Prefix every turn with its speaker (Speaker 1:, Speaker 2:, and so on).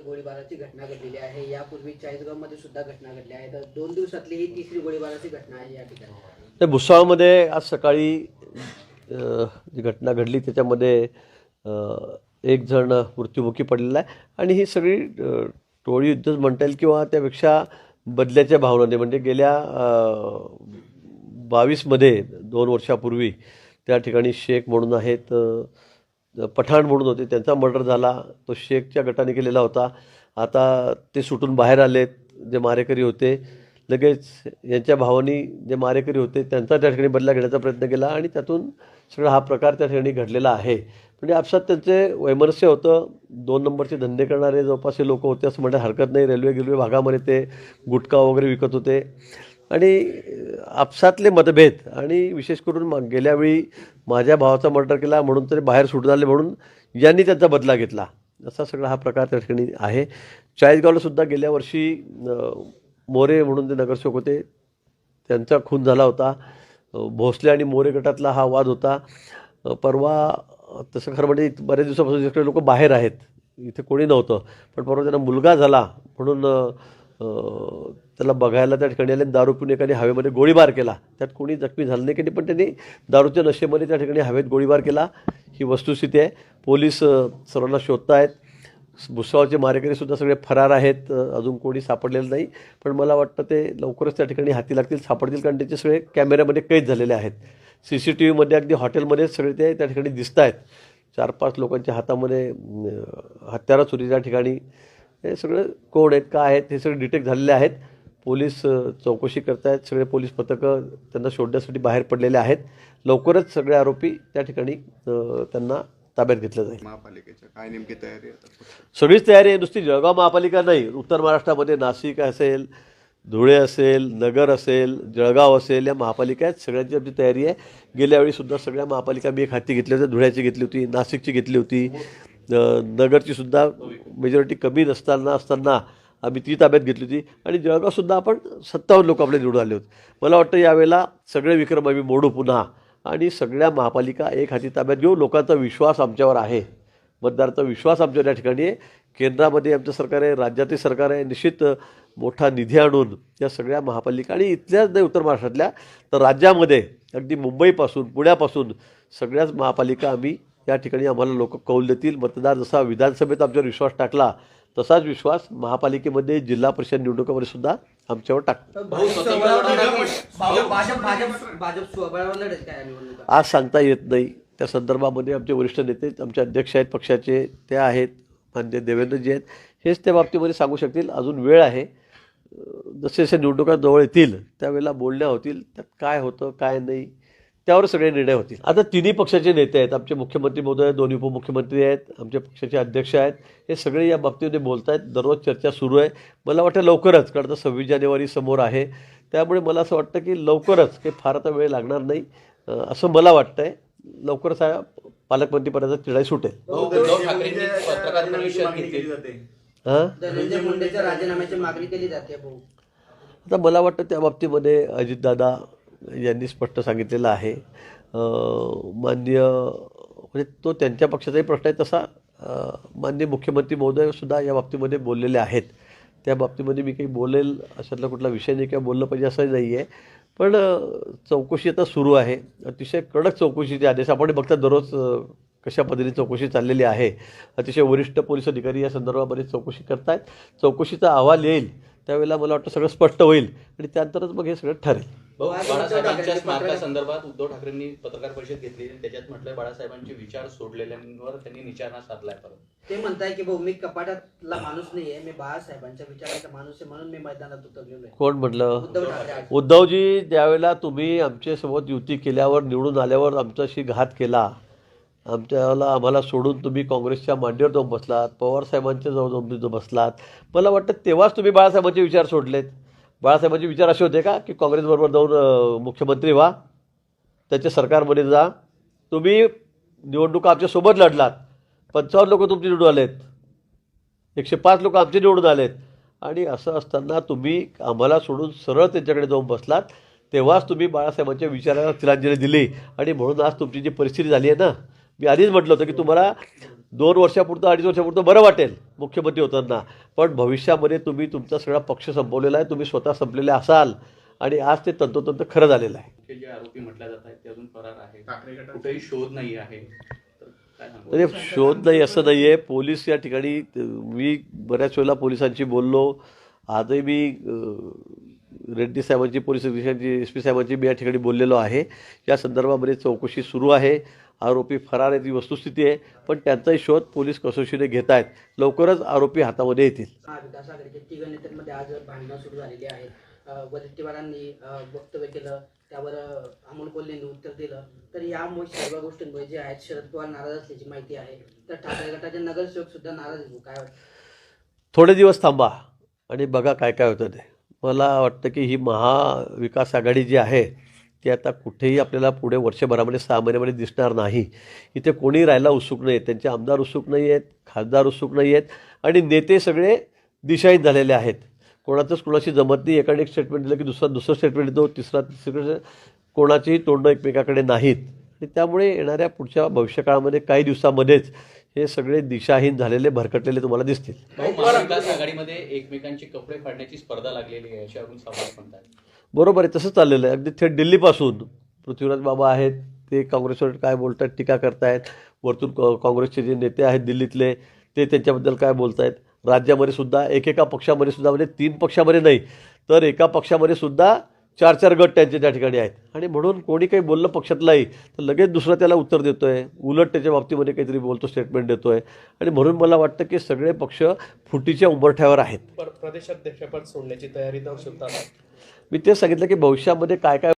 Speaker 1: गोळीबाराची घटना घडलेली आहे. यापूर्वी चाळीसगावमध्ये सुद्धा घटना घडली आहे तर दोन दिवसातली ही तिसरी गोळीबाराची घटना आहे या ठिकाणी.
Speaker 2: तर भुसावळमध्ये आज सकाळी जी घटना घडली त्याच्यामध्ये एक जण मृत्युमुखी पडलेला आहे. आणि ही सगळी टोळी युद्धच म्हणता येईल किंवा त्यापेक्षा बदल्याच्या भावनाने म्हणजे गेल्या बावीसमध्ये दोन वर्षापूर्वी त्या ठिकाणी शेख म्हणून आहेत पठाण म्हणून होते. त्यांचा मर्डर झाला. तो शेखच्या गटाने केलेला होता. आता ते सुटून बाहेर आलेत जे मारेकरी होते. लगेच यांच्या भावानी जे मारेकरी होते त्यांचा त्या ठिकाणी बदला घेण्याचा प्रयत्न केला आणि त्यातून सगळा हा प्रकार त्या ठिकाणी घडलेला आहे. म्हणजे आपसात त्यांचे वैमनस्य होतं. दोन नंबरचे धंदे करणारे जवळपास हे लोक होते असं म्हणायला हरकत नाही. रेल्वे गिल्वे भागामध्ये ते गुटखा वगैरे विकत होते. आणि आपसातले मतभेद आणि विशेष करून गेल्यावेळी माझ्या भावाचा मर्डर केला म्हणून तरी बाहेर सुटून आले म्हणून यांनी त्यांचा बदला घेतला. असा सगळा हा प्रकार त्या ठिकाणी आहे. चाळीसगावला सुद्धा गेल्या वर्षी मोरे म्हणून ते नगरसेवक होते त्यांचा खून झाला होता. भोसले आणि मोरे गटातला हा वाद होता. परवा तसं खरं म्हणजे बऱ्याच दिवसापासून तिकडे लोक बाहेर आहेत. इथे कोणी नव्हतं. पण परवा त्यांना मुलगा झाला म्हणून त्याला बघायला त्या ठिकाणी आले दारू पिऊन एकाने हवेमध्ये गोळीबार केला. त्यात कोणी जखमी झालं नाही की नाही पण त्यांनी दारूच्या नशेमध्ये त्या ठिकाणी हवेत गोळीबार केला. ही वस्तुस्थिती आहे. पोलीस सर्वांना शोधत आहेत भुसावळचे मारेकरीसुद्धा सगळे फरार आहेत. अजून कोणी सापडलेलं नाही. पण मला वाटतं ते लवकरच त्या ठिकाणी हाती लागतील सापडतील कारण त्याचे सगळे कॅमेऱ्यामध्ये कैद झालेले आहेत. सी सी टी व्हीमध्ये अगदी हॉटेलमध्ये सगळे ते त्या ठिकाणी दिसत आहेत चार पाच लोकांच्या हातामध्ये हत्यारा चुरीच्या सुरी त्या ठिकाणी हे सगळं कोण आहेत काय आहेत हे सगळे डिटेक्ट झालेले आहेत. पोलीस चौकशी करतायत. सगळे पोलीस पथकं त्यांना शोधण्यासाठी बाहेर पडलेले आहेत. लवकरच सगळे आरोपी त्या ठिकाणी त्यांना ताब्यात घेतलं जाईल.
Speaker 3: महापालिकेच्या काय नेमकी तयारी आहे?
Speaker 2: सगळीच तयारी आहे. नुसती जळगाव महापालिका नाही. उत्तर महाराष्ट्रामध्ये नाशिक असेल धुळे असेल नगर असेल जळगाव असेल या महापालिका आहेत. सगळ्यांची आमची तयारी आहे. गेल्या वेळी सुद्धा सगळ्या महापालिका मी एक हाती घेतली होती. धुळ्याची घेतली होती नाशिकची घेतली होती. नगरचीसुद्धा मेजॉरिटी कमी नसताना असताना आम्ही ती ताब्यात घेतली होती. आणि जळगावसुद्धा आपण सत्तावन्न लोक आपले निवडून आले होते. मला वाटतं यावेळेला सगळे विक्रम आम्ही मोडू पुन्हा. आणि सगळ्या महापालिका एक हाती ताब्यात घेऊ लोकांचा विश्वास आमच्यावर आहे. मतदाराचा विश्वास आमच्या या ठिकाणी आहे. केंद्रामध्ये आमचं सरकार आहे राज्यातील सरकार आहे. निश्चित मोठा निधी आणून या सगळ्या महापालिका आणि इथल्याच नाही उत्तर महाराष्ट्रातल्या तर राज्यामध्ये अगदी मुंबईपासून पुण्यापासून सगळ्याच महापालिका आम्ही या ठिकाणी आम्हाला लोक कौल देतील. मतदार जसा विधानसभेत आमच्यावर विश्वास टाकला तसाच विश्वास महापालिकेमध्ये जिल्हा परिषद निवडणुकामध्ये सुद्धा आमच्यावर टाक आज सांगता येत नाही. त्या संदर्भामध्ये आमचे वरिष्ठ नेते आमचे अध्यक्ष आहेत पक्षाचे ते आहेत मान्य देवेंद्रजी आहेत. हेच त्या बाबतीमध्ये सांगू शकतील. अजून वेळ आहे. जसे जसे निवडणुका जवळ येतील त्यावेळेला बोलण्या होतील. त्यात काय होतं काय नाही त्यावर सगळे निर्णय होतील. आता तिन्ही पक्षाचे नेते आहेत. आमचे मुख्यमंत्री महोदय दोन उपमुख्यमंत्री आहेत. आमचे पक्षाचे अध्यक्ष आहेत. हे सगळे या बाबतीमध्ये बोलत आहेत दररोज चर्चा सुरू आहे. मला वाटतं लवकरच कारण आता सव्वीस जानेवारी समोर आहे. त्यामुळे मला असं वाटतं की लवकरच काही फार आता वेळ लागणार नाही. असं मला वाटतंय. लवकरच हा पालकमंत्रीपदाचा चिढाई सुटेल.
Speaker 4: पत्रकार परिषद घेतली.
Speaker 2: हां?
Speaker 1: धनंजय मुंडेच्या राजीनाम्याची मागणी केली जाते भाऊ.
Speaker 2: आता मला वाटतं त्या बाबतीमध्ये अजितदादा यांनी स्पष्ट सांगितलेलं आहे. मान्य माननीय म्हणजे तो त्यांच्या पक्षाचाही प्रश्न आहे तसा. माननीय मुख्यमंत्री महोदयसुद्धा या बाबतीमध्ये बोललेले आहेत. त्या बाबतीमध्ये मी काही बोलेल अशातला कुठला विषय नाही किंवा बोललं पाहिजे असं नाही आहे. पण चौकशी आता सुरू आहे. अतिशय कडक चौकशीचे आदेश आपण बघता दररोज कशा पद्धतीने चौकशी चाललेली आहे. अतिशय वरिष्ठ पोलीस अधिकारी या संदर्भामध्ये चौकशी करतायत. चौकशीचा अहवाल येईल त्यावेळेला मला वाटतं सगळं स्पष्ट होईल आणि त्यानंतरच मग हे सगळं ठरेल.
Speaker 4: बाळासाहेबांच्या स्मारकासंदर्भात उद्धव ठाकरेंनी पत्रकार परिषद घेतली त्याच्यात म्हटलंय बाळासाहेबांचे विचार सोडलेल्यांवर त्यांनी निशाणा साधलाय परत.
Speaker 1: ते म्हणताय की भाऊ मी कपाटातला माणूस नाहीये मी बाळासाहेबांच्या विचाराचा माणूस आहे म्हणून मी मैदानात उतरलेलो
Speaker 2: कोण म्हटलं. उद्धवजी ज्यावेळेला तुम्ही आमच्यासोबत युती केल्यावर निवडून आल्यावर आमच्याशी घात केला आमच्याला आम्हाला सोडून तुम्ही काँग्रेसच्या मांडीवर जाऊन बसलात पवारसाहेबांच्या जवळ जाऊन तिथं बसलात. मला वाटतं तेव्हाच तुम्ही बाळासाहेबांचे विचार सोडलेत. बाळासाहेबांचे विचार असे होते का की काँग्रेसबरोबर जाऊन मुख्यमंत्री व्हा त्याच्या सरकारमध्ये जा. तुम्ही निवडणुका आमच्यासोबत लढलात. पंचावन्न लोक तुमचे निवडून आलेत. एकशे पाच लोक आमचे निवडून आलेत. आणि असं असताना तुम्ही आम्हाला सोडून सरळ त्यांच्याकडे जाऊन बसलात. तेव्हाच तुम्ही बाळासाहेबांच्या विचाराला तिलांजली दिली. आणि म्हणून आज तुमची जी परिस्थिती झाली आहे ना मी आधीच म्हटलं होतं की तुम्हाला दोन वर्षापुरतं अडीच वर्षापुरतं बरं वाटेल मुख्यमंत्री होताना. पण भविष्यामध्ये तुम्ही तुमचा सगळा पक्ष संपवलेला आहे तुम्ही स्वतः संपलेले असाल आणि आज ते तंतोतंत खरं झालेलं आहे.
Speaker 4: जे आरोपी म्हटल्या जात आहेत ते अजून फरार आहे कुठेही शोध नाही आहे. सांगू?
Speaker 2: म्हणजे शोध नाही असं नाही आहे पोलीस या ठिकाणी मी बऱ्याच वेळेला पोलिसांशी बोललो. आजही मी रेड्डी साहेबांची पोलीस अधीक्षकांची एस पी साहेबांची मी या ठिकाणी बोललेलो आहे. या संदर्भामध्ये चौकशी सुरू आहे. आरोपी फरार आहे ती वस्तुस्थिती आहे. पण त्यांचाही शोध पोलीस कसोशीने घेत आहेत. लवकरच आरोपी हातामध्ये येतील.
Speaker 1: तिघ नेत्यांमध्ये आज भांडणं सुरू झालेली आहेत. अं, वक्तव्य केलं. त्यावर अमोल कोल्हेंनी उत्तर दिलं. तर यामुळे सर्व गोष्टींमुळे जे आहेत शरद पवार नाराज असल्याची माहिती आहे. तर ठाकरे गटाचे नगरसेवक सुद्धा नाराज आहेत. काय वाटतं?
Speaker 2: थोडे दिवस थांबा आणि बघा काय काय होतं ते. मला वाटतं की ही महाविकास आघाडी जी आहे ती आता कुठेही आपल्याला पुढे वर्षभरामध्ये सहा महिन्यामध्ये दिसणार नाही. इथे कोणी राहायला उत्सुक नाही आहेत त्यांचे आमदार उत्सुक नाही आहेत खासदार उत्सुक नाही आहेत आणि नेते सगळे दिशाहीन झालेले आहेत. कोणाचंच कोणाशी जमत नाही. एकाने एक स्टेटमेंट दिलं की दुसरा दुसरं स्टेटमेंट देतो तिसरा तिसरं कोणाचीही तोंडं एकमेकाकडे नाहीत. आणि त्यामुळे येणाऱ्या पुढच्या भविष्यकाळामध्ये काही दिवसामध्येच हे सगळे दिशाहीन झालेले भरकटलेले तुम्हाला दिसतील.
Speaker 4: आघाडीमध्ये एकमेकांची कपडे फाडण्याची स्पर्धा लागलेली आहे याच्यावरून म्हणतात.
Speaker 2: बरोबर आहे तसंच चाललेलं आहे. अगदी थेट दिल्लीपासून पृथ्वीराज बाबा आहेत ते काँग्रेसवर काय बोलतात टीका करतायत. वरतून क- काँग्रेसचे जे नेते आहेत दिल्लीतले ते त्यांच्याबद्दल काय बोलतायत? राज्यामध्ये सुद्धा एकेका पक्षामध्ये सुद्धा म्हणजे तीन पक्षामध्ये नाही तर एका पक्षामध्ये सुद्धा चार चार गट त्यांचे त्या ठिकाणी आहेत. आणि म्हणून कोणी काही बोललं पक्षातलाही तर लगेच दुसरा त्याला उत्तर देतो आहे उलट त्याच्या बाबतीमध्ये काहीतरी बोलतो स्टेटमेंट देतो आहे आणि म्हणून मला वाटतं की सगळे पक्ष फुटीच्या उंबरठ्यावर आहेत.
Speaker 5: प्रदेशाध्यक्षपद सोडण्याची तयारी दर्शवतात
Speaker 2: मी तेच सांगितलं की भविष्यामध्ये काय काय